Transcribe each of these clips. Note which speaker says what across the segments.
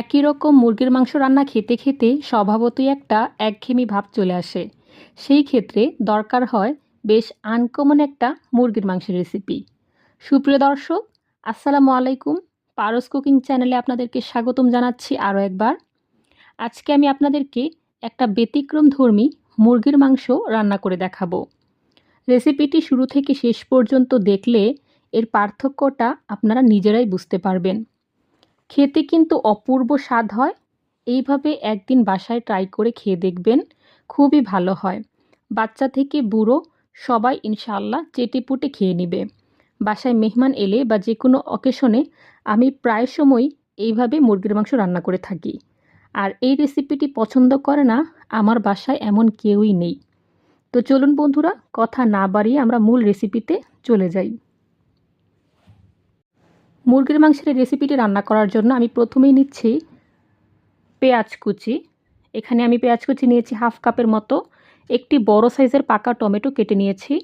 Speaker 1: একই রকম মুরগির মাংস রান্না খেতে খেতে স্বভাবতই একটা একঘেয়েমি ভাব চলে আসে। সেই ক্ষেত্রে দরকার হয় বেশ আনকমন একটা মুরগির মাংসের রেসিপি সুপ্রিয় দর্শক, আসসালামু আলাইকুম। পারস কুকিং চ্যানেলে আপনাদেরকে স্বাগতম জানাচ্ছি আরও একবার। আজকে আমি আপনাদেরকে একটা ব্যতিক্রম ধর্মী মুরগির মাংস রান্না করে দেখাবো। রেসিপিটি শুরু থেকে শেষ পর্যন্ত দেখলে এর পার্থক্যটা আপনারা নিজেরাই বুঝতে পারবেন। খেতে কিন্তু অপূর্ব স্বাদ হয়। এইভাবে একদিন বাসায় ট্রাই করে খেয়ে দেখবেন, খুবই ভালো হয়। বাচ্চা থেকে বুড়ো সবাই ইনশাল্লাহ চেটেপুটে খেয়ে নেবে। বাসায় মেহমান এলে বা যে কোনো অকেশনে আমি প্রায় সময় এইভাবে মুরগির মাংস রান্না করে থাকি। আর এই রেসিপিটি পছন্দ করে না, আমার বাসায় এমন কেউই নেই। তো চলুন বন্ধুরা, কথা না বাড়িয়ে আমরা মূল রেসিপিতে চলে যাই। মুরগির মাংসের রেসিপিটি রান্না করার জন্য আমি প্রথমেই নিচ্ছি পেঁয়াজ কুচি। এখানে আমি পেঁয়াজ কুচি নিয়েছি হাফ কাপের মতো। একটি বড় সাইজের পাকা টমেটো কেটে নিয়েছি।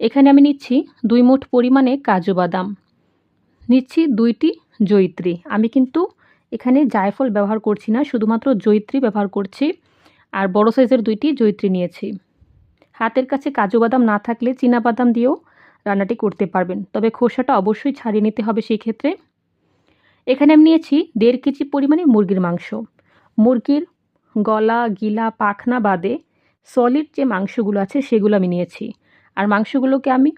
Speaker 1: এখানে আমি নিচ্ছি দুই মুঠ পরিমাণে কাজু বাদাম। নিচ্ছি দুইটি জৈত্রী। আমি কিন্তু এখানে জায়ফল ব্যবহার করছি না, শুধুমাত্র জৈত্রী ব্যবহার করছি। আর বড় সাইজের দুইটি জৈত্রী নিয়েছি। হাতের কাছে কাজু বাদাম না থাকলে বাদাম দিয়েও রান্নাটি করতে পারবেন। তবে খোসাটা অবশ্যই ছাড়িয়ে নিতে হবে সেই ক্ষেত্রে। এখানে আমি নিয়েছি দেড় কেজি পরিমাণে মুরগির মাংস। মুরগির গলা, গিলা, পাখনা বাদে সলিড যে মাংসগুলো আছে সেগুলো আমি নিয়েছি। আর মাংসগুলোকে আমি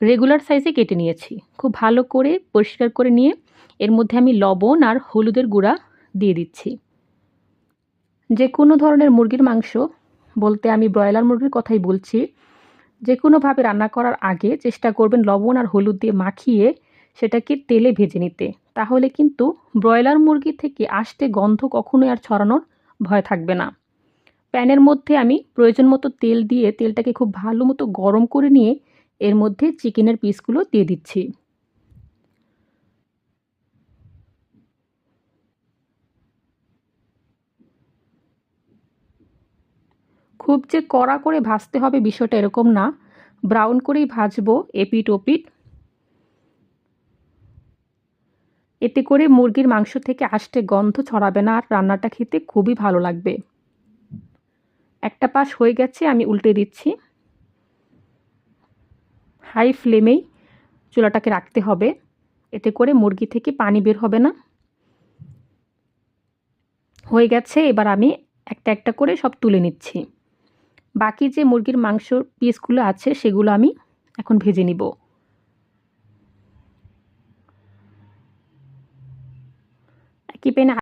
Speaker 1: রেগুলার সাইজে কেটে নিয়েছি। খুব ভালো করে পরিষ্কার করে নিয়ে এর মধ্যে আমি লবণ আর হলুদের গুঁড়া দিয়ে দিচ্ছি। যে কোনো ধরনের মুরগির মাংস বলতে আমি ব্রয়লার মুরগির কথাই বলছি। যে কোনোভাবে রান্না করার আগে চেষ্টা করবেন লবণ আর হলুদ দিয়ে মাখিয়ে সেটাকে তেলে ভেজে নিতে। তাহলে কিন্তু ব্রয়লার মুরগি থেকে আসতে গন্ধ কখনোই আর ছড়ানোর ভয় থাকবে না। প্যানের মধ্যে আমি প্রয়োজন মতো তেল দিয়ে তেলটাকে খুব ভালো মতো গরম করে নিয়ে এর মধ্যে চিকেনের পিসগুলো দিয়ে দিচ্ছি। খুব যে কড়া করে ভাজতে হবে বিষয়টা এরকম না। ব্রাউন করেই ভাজবো এপিট ওপিট। এতে করে মুরগির মাংস থেকে আসতে গন্ধ ছড়াবে না আর রান্নাটা খেতে খুবই ভালো লাগবে। একটা পাশ হয়ে গেছে, আমি উল্টে দিচ্ছি। হাই ফ্লেমেই চুলাটাকে রাখতে হবে। এতে করে মুরগি থেকে পানি বের হবে না। হয়ে গেছে, এবার আমি একটা একটা করে সব তুলে নিচ্ছি। বাকি যে মুরগির মাংসর পিসগুলো আছে সেগুলো আমি এখন ভেজে নিব। একই প্যানে